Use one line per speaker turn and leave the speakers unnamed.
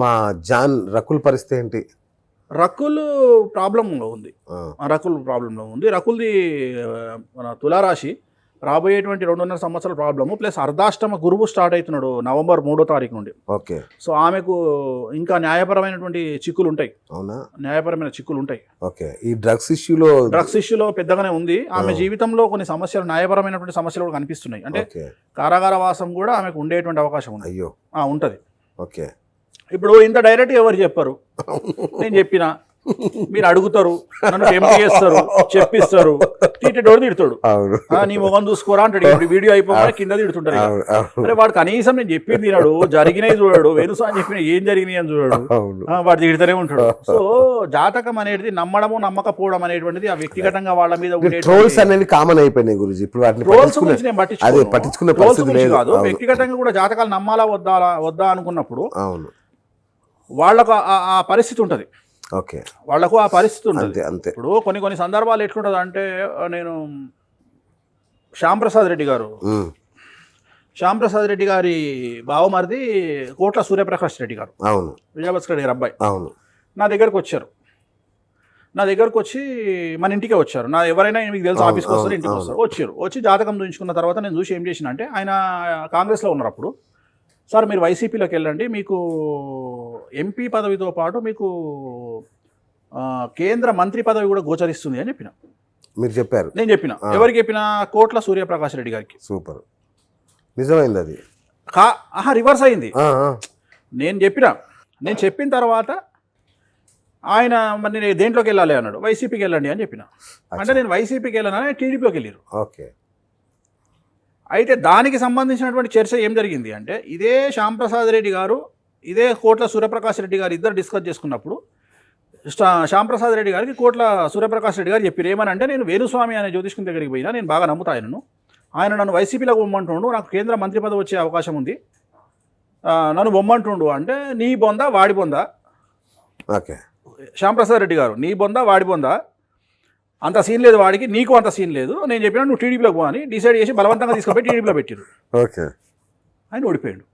మా జాన్ రకుల్ పరిస్థితి ఏంటి?
రకుల్ ప్రాబ్లంలో ఉంది. రకుల్ ప్రాబ్లంలో ఉంది. రకుల్ది మన తులారాశి రాబోయేటువంటి రెండున్నర సంవత్సరాల ప్రాబ్లము ప్లస్ అర్ధాష్టమ గురువు స్టార్ట్ అవుతున్నాడు నవంబర్ మూడో తారీఖు నుండి.
ఓకే.
సో ఆమెకు ఇంకా న్యాయపరమైనటువంటి చిక్కులు ఉంటాయి.
అవునా?
న్యాయపరమైన చిక్కులు ఉంటాయి.
ఓకే. ఈ డ్రగ్స్ ఇష్యూలో
డ్రగ్స్ ఇష్యూలో పెద్దగానే ఉంది. ఆమె. జీవితంలో కొన్ని సమస్యలు న్యాయపరమైనటువంటి సమస్యలు కూడా కనిపిస్తున్నాయి. అంటే కారాగార వాసం కూడా ఆమెకు ఉండేటువంటి అవకాశం ఉంది.
అయ్యో.
ఉంటది.
ఓకే.
ఇప్పుడు ఇంత డైరెక్ట్ ఎవరు చెప్పారు? నేను చెప్పిన. మీరు అడుగుతారు. నన్ను టెంప్ట్ చేస్తారు? చెప్పిస్తారు. తిట్టేటోడు తిడతాడు. నీ మొగం చూసుకోరా అంటాడు. ఇప్పుడు వీడియో అయిపోగానే కింద తిడుతుంటారు అరే వాడు కనీసం నేను చెప్పింది తినడు జరిగినవి చూడడు. వెనుసా అని చెప్పిన ఏం జరిగినాయి అని చూడడు. వాడు తిడుతూనే ఉంటాడు. సో జాతకం అనేది నమ్మడము నమ్మకపోవడం అనేటువంటిది ఆ వ్యక్తిగతంగా వాళ్ళ మీద
ట్రోల్స్ అనేవి కామన్ అయిపోయినాయి గురించి ఇప్పుడు వాటిని
ట్రోల్స్ గురించి నేను పట్టించుకోను. ట్రోల్స్ గురించి కాదు. వ్యక్తిగతంగా కూడా జాతకాలు నమ్మాలా వద్దా వద్దా అనుకున్నప్పుడు
అవును.
వాళ్ళకు ఆ- పరిస్థితి ఉంటుంది.
ఓకే.
వాళ్ళకు ఆ పరిస్థితి ఉంటుంది.
అంతే
ఇప్పుడు కొన్ని కొన్ని సందర్భాలు ఎట్లుంటుంది అంటే నేను శ్యామ్ ప్రసాద్ రెడ్డి గారు.
ఉమ్,
శ్యామ్ ప్రసాద్ రెడ్డి గారి బావమరిది కోట్ల సూర్యప్రకాష్ రెడ్డి గారు.
అవును.
విజయభాస్కర్ రెడ్డి గారి అబ్బాయి.
అవును.
నా దగ్గరకు వచ్చారు. నా దగ్గరకు వచ్చి మన ఇంటికే వచ్చారు. నా ఎవరైనా మీకు తెలుసు ఆఫీస్కి వస్తారు ఇంటికి. వస్తారు. వచ్చారు వచ్చి జాతకం చూపించుకున్న తర్వాత నేను చూసి ఏం చేసిన అంటే ఆయన కాంగ్రెస్లో ఉన్నారు అప్పుడు సార్ మీరు వైసీపీలోకి వెళ్ళండి. మీకు ఎంపీ పదవితో పాటు మీకు కేంద్ర మంత్రి పదవి కూడా గోచరిస్తుంది అని చెప్పిన.
మీరు చెప్పారు.
నేను చెప్పిన. ఎవరికి చెప్పిన? కోట్ల సూర్యప్రకాష్ రెడ్డి గారికి.
సూపర్. నిజమైంది అది
కా ఆహా రివర్స్ అయింది. నేను చెప్పిన. నేను చెప్పిన తర్వాత ఆయన మరి నేను దేంట్లోకి వెళ్ళాలి అన్నాడు. వైసీపీకి వెళ్ళండి అని చెప్పిన. అంటే నేను వైసీపీకి వెళ్ళానని టీడీపీలోకి వెళ్ళారు.
ఓకే.
అయితే దానికి సంబంధించినటువంటి చర్చ ఏం జరిగింది అంటే ఇదే శ్యాంప్రసాద్ రెడ్డి గారు ఇదే కోట్ల సూర్యప్రకాష్ రెడ్డి గారు ఇద్దరు డిస్కస్ చేసుకున్నప్పుడు శ్యాంప్రసాద్ రెడ్డి గారికి కోట్ల సూర్యప్రకాష్ రెడ్డి గారు చెప్పారు ఏమనంటే నేను వేణుస్వామి అనే జ్యోతిష్కుని దగ్గరికి పోయినా నేను బాగా నమ్ముతా ఆయనను. ఆయన నన్ను వైసీపీలో బొమ్మంటుండు నాకు కేంద్ర మంత్రి పదవి వచ్చే అవకాశం ఉంది. నన్ను బొమ్మంటుండు అంటే నీ బొందా వాడి బొందా.
ఓకే.
శ్యాంప్రసాద్ రెడ్డి గారు నీ బొందా వాడి బొందా. అంత సీన్ లేదు వాడికి నీకు అంత సీన్ లేదు. నేను చెప్పినా నువ్వు టీడీపీలోకి పో అని డిసైడ్ చేసి బలవంతంగా తీసుకుపోయి టీడీపీలో పెట్టారు
ఓకే.
ఆయన ఓడిపోయాడు.